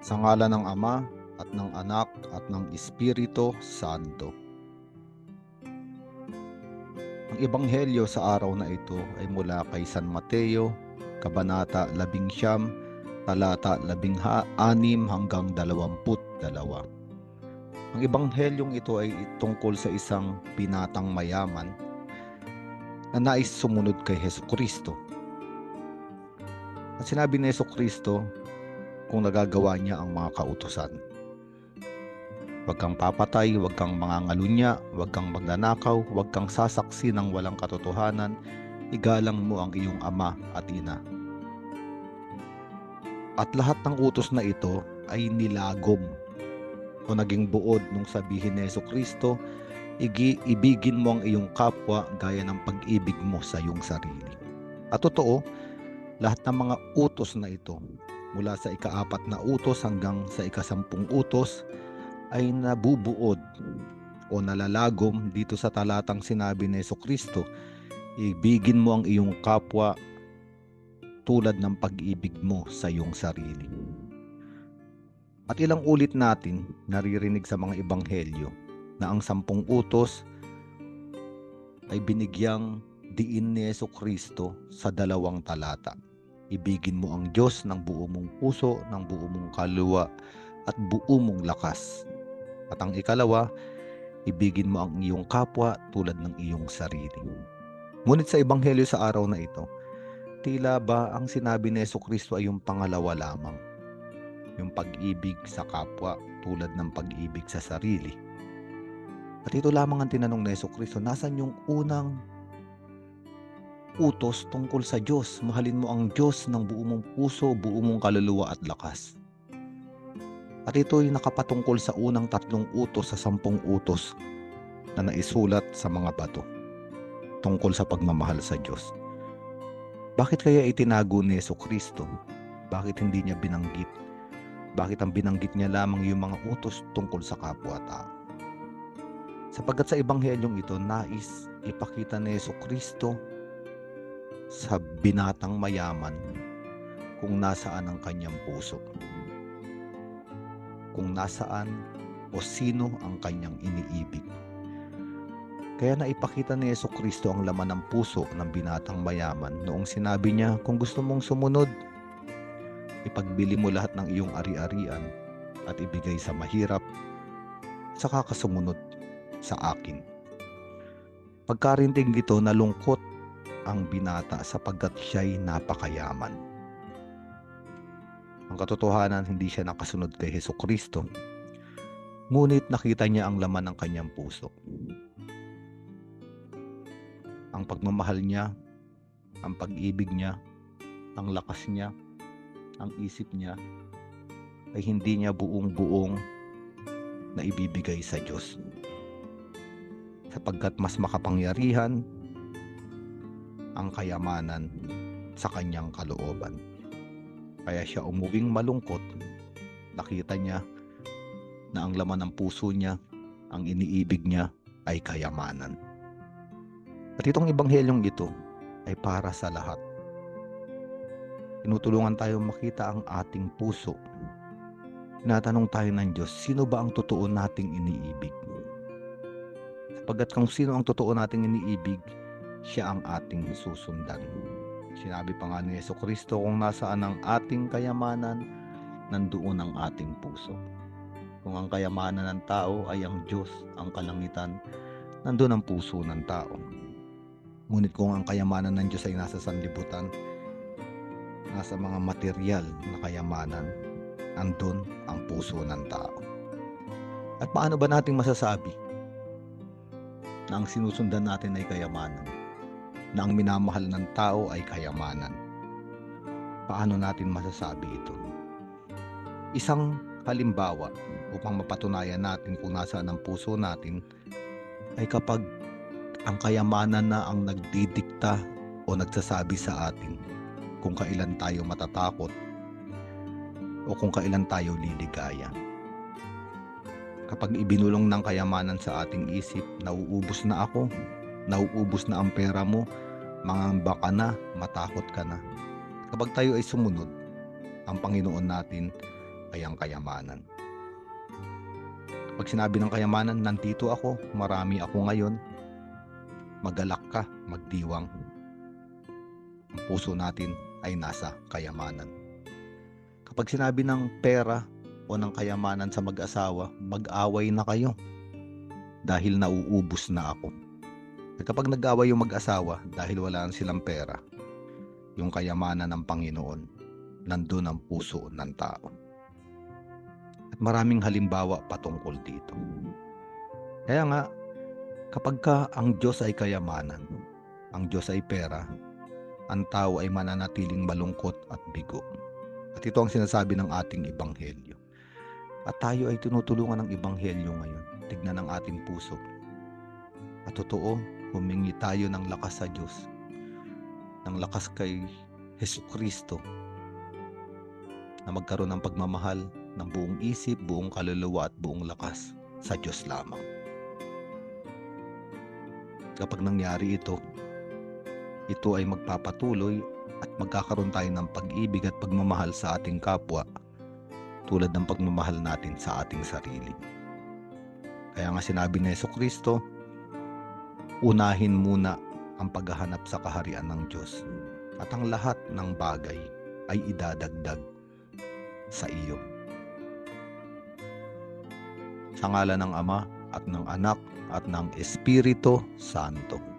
Sa ngala ng Ama at ng Anak at ng Espiritu Santo. Ang ebanghelyo sa araw na ito ay mula kay San Mateo, Kabanata 11, talata 16 hanggang 22. Ang ebanghelyong ito ay tungkol sa isang binatang mayaman na nais sumunod kay Heso Kristo. At sinabi ni Heso Kristo kung nagagawa niya ang mga kautusan. Huwag kang papatay, huwag kang mangangalunya, huwag kang magnanakaw, huwag kang sasaksi ng walang katotohanan, igalang mo ang iyong ama at ina. At lahat ng utos na ito ay nilagom o naging buod nung sabihin ni Yeso Kristo, igi, ibigin mo ang iyong kapwa gaya ng pag-ibig mo sa iyong sarili. At totoo, lahat ng mga utos na ito, mula sa ikaapat na utos hanggang sa ikasampung utos, ay nabubuod o nalalagom dito sa talatang sinabi ni Yeso Kristo, ibigin mo ang iyong kapwa tulad ng pag-ibig mo sa iyong sarili. At ilang ulit natin naririnig sa mga ebanghelyo na ang sampung utos ay binigyang diin ni Yeso Kristo sa dalawang talata. Ibigin mo ang Diyos ng buo mong puso, ng buo mong kaluluwa at buo mong lakas. At ang ikalawa, ibigin mo ang iyong kapwa tulad ng iyong sarili. Ngunit sa ebanghelyo sa araw na ito, tila ba ang sinabi ni Yeso Kristo ay yung pangalawa lamang? Yung pag-ibig sa kapwa tulad ng pag-ibig sa sarili. At ito lamang ang tinanong ni Yeso Kristo, nasan yung unang utos tungkol sa Diyos? Mahalin mo ang Diyos ng buo mong puso, buo mong kaluluwa at lakas. At ito ay nakapatungkol sa unang tatlong utos sa sampung utos na naisulat sa mga bato tungkol sa pagmamahal sa Diyos. Bakit kaya itinago ni Yeso Kristo? Bakit hindi niya binanggit? Bakit ang binanggit niya lamang yung mga utos tungkol sa kapwa-tao? Sapagkat sa ebanghelyong ito, nais ipakita ni Yeso Kristo sa binatang mayaman kung nasaan ang kanyang puso. Kung nasaan o sino ang kanyang iniibig. Kaya naipakita ni Yeso Kristo ang laman ng puso ng binatang mayaman noong sinabi niya, kung gusto mong sumunod, ipagbili mo lahat ng iyong ari-arian at ibigay sa mahirap, saka ka sumunod sa akin. Pagkarinting dito, nalungkot ang binata sapagkat siya'y napakayaman. Ang katotohanan, hindi siya nakasunod kay Heso Kristo. Ngunit nakita niya ang laman ng kanyang puso. Ang pagmamahal niya, ang pag-ibig niya, ang lakas niya, ang isip niya, ay hindi niya buong-buong na ibibigay sa Diyos. Sapagkat mas makapangyarihan ang kayamanan sa kanyang kalooban. Kaya siya umuwing malungkot, nakita niya na ang laman ng puso niya, ang iniibig niya ay kayamanan. At itong ebanghelyong ito ay para sa lahat. Tinutulungan tayo makita ang ating puso. Tinatanong tayo ng Diyos, sino ba ang totoo nating iniibig? Sapagkat kung sino ang totoo nating iniibig, siya ang ating susundan. Sinabi pa nga ni Yeso Kristo kung nasaan ang ating kayamanan, nandoon ang ating puso. Kung ang kayamanan ng tao ay ang Diyos, ang kalangitan, nandoon ang puso ng tao. Ngunit kung ang kayamanan ng Diyos ay nasa sanlibutan, nasa mga material na kayamanan, andun ang puso ng tao. At paano ba nating masasabi na ang sinusundan natin ay kayamanan? Na ang minamahal ng tao ay kayamanan? Paano natin masasabi ito? Isang halimbawa upang mapatunayan natin kung nasaan ang puso natin ay kapag ang kayamanan na ang nagdidikta o nagsasabi sa atin kung kailan tayo matatakot o kung kailan tayo liligaya. Kapag ibinulong ng kayamanan sa ating isip, nauubos na ako, nauubos na ang pera mo, mangamba ka na, matakot ka na. Kapag tayo ay sumunod, ang Panginoon natin ay ang kayamanan. Pag sinabi ng kayamanan, nandito ako, marami ako ngayon, magalak ka, magdiwang. Ang puso natin ay nasa kayamanan. Kapag sinabi ng pera o ng kayamanan sa mag-asawa, mag-away na kayo dahil nauubos na ako. At kapag nag-away yung mag-asawa dahil wala na silang pera, yung kayamanan ng Panginoon, nandun ang puso ng tao. At maraming halimbawa patungkol dito. Kaya nga, kapag ka ang Diyos ay kayamanan, ang Diyos ay pera, ang tao ay mananatiling malungkot at bigo. At ito ang sinasabi ng ating ebanghelyo. At tayo ay tinutulungan ng ebanghelyo ngayon. Tignan ang ating puso. At totoo, humingi tayo ng lakas sa Diyos. Ng lakas kay Heso Kristo na magkaroon ng pagmamahal ng buong isip, buong kaluluwa at buong lakas sa Diyos lamang. Kapag nangyari ito, ito ay magpapatuloy at magkakaroon tayo ng pag-ibig at pagmamahal sa ating kapwa tulad ng pagmamahal natin sa ating sarili. Kaya nga sinabi ni Yeso Kristo, unahin muna ang paghahanap sa kaharian ng Diyos at ang lahat ng bagay ay idadagdag sa iyo. Sa ngala ng Ama at ng Anak at ng Espiritu Santo.